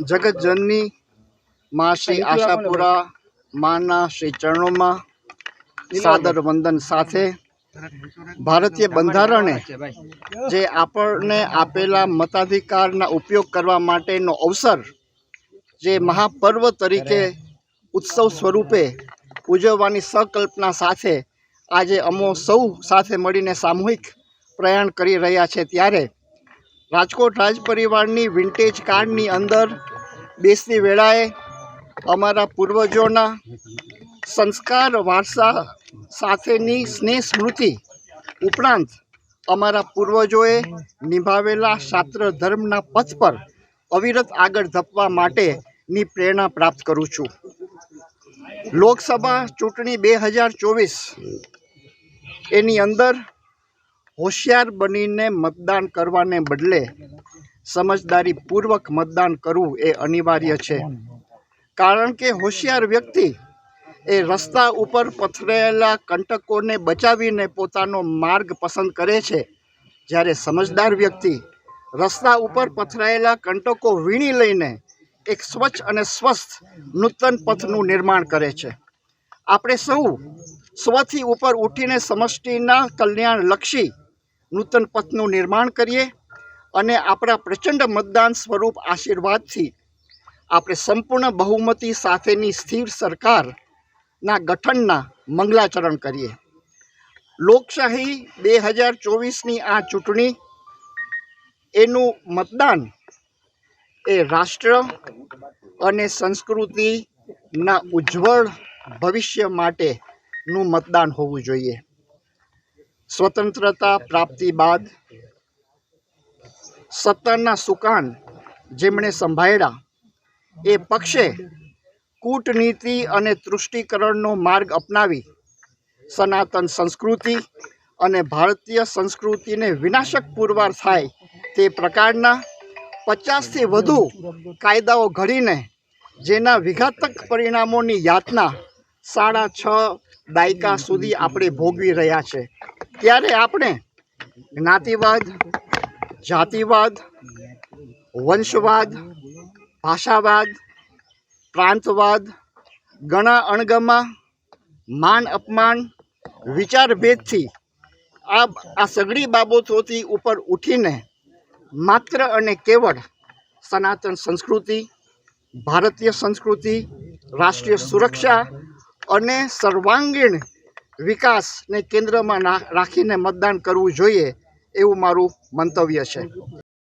જગતજનની મા શ્રી આશાપુરા માના શ્રી ચરણોમાં સાદર વંદન સાથે ભારતીય બંધારણે જે આપણને આપેલા મતાધિકારના ઉપયોગ કરવા માટેનો અવસર જે મહાપર્વ તરીકે ઉત્સવ સ્વરૂપે ઉજવવાની સંકલ્પના સાથે આજે અમો સૌ સાથે મળીને સામૂહિક પ્રયાણ કરી રહ્યા છે ત્યારે રાજકોટ રાજ પરિવારની વિન્ટેજ કાર્ડની અંદર બેસતી વેળાએ અમારા પૂર્વજોના સંસ્કાર, વારસા સાથેની સ્નેહ સ્મૃતિ ઉપરાંત અમારા પૂર્વજોએ નિભાવેલા શાસ્ત્ર ધર્મના પથ પર અવિરત આગળ ધપવા માટેની પ્રેરણા પ્રાપ્ત કરું છું. લોકસભા ચૂંટણી બે હજાર ચોવીસ એની અંદર હોશિયાર બનીને મતદાન કરવાને બદલે સમજદારીપૂર્વક મતદાન કરવું એ અનિવાર્ય છે. કારણ કે હોશિયાર વ્યક્તિ એ રસ્તા ઉપર પથરાયેલા કંટકોને બચાવીને પોતાનો માર્ગ પસંદ કરે છે. જ્યારે સમજદાર વ્યક્તિ રસ્તા ઉપર પથરાયેલા કંટકો વીણી લઈને એક સ્વચ્છ અને સ્વસ્થ નૂતન પથનું નિર્માણ કરે છે. આપણે સૌ સ્વથી ઉપર ઉઠીને સમષ્ટિના કલ્યાણલક્ષી નૂતન પથનું નિર્માણ કરીએ અને આપણા પ્રચંડ મતદાન સ્વરૂપ આશીર્વાદથી આપણે સંપૂર્ણ બહુમતી સાથેની સ્થિર સરકારના ગઠનના મંગલાચરણ કરીએ. લોકશાહી બે હજાર ચોવીસની આ ચૂંટણી, એનું મતદાન એ રાષ્ટ્ર અને સંસ્કૃતિના ઉજ્જવળ ભવિષ્ય માટેનું મતદાન હોવું જોઈએ. સ્વતંત્રતા પ્રાપ્તિ બાદ સત્તાના સુકાન જેમણે સંભાળ્યા એ પક્ષે કૂટનીતિ અને તૃષ્ટિકરણનો માર્ગ અપનાવી સનાતન સંસ્કૃતિ અને ભારતીય સંસ્કૃતિને વિનાશક પુરવાર થાય તે પ્રકારના પચાસથી વધુ કાયદાઓ ઘડીને જેના વિઘાતક પરિણામોની યાતના સાડા છ દાયકા સુધી આપણે ભોગવી રહ્યા છે. ત્યારે આપણે જ્ઞાતિવાદ જાતિવાદ, વંશવાદ, ભાષાવાદ, પ્રાંતવાદ ગણા અણગમા માન અપમાન, વિચારભેદથી આ આ સઘળી બાબતોથી ઉપર ઉઠીને માત્ર અને કેવળ સનાતન સંસ્કૃતિ, ભારતીય સંસ્કૃતિ, રાષ્ટ્રીય સુરક્ષા અને સર્વાંગીણ વિકાસને કેન્દ્રમાં રાખીને મતદાન કરવું જોઈએ એવું મારું મંતવ્ય છે.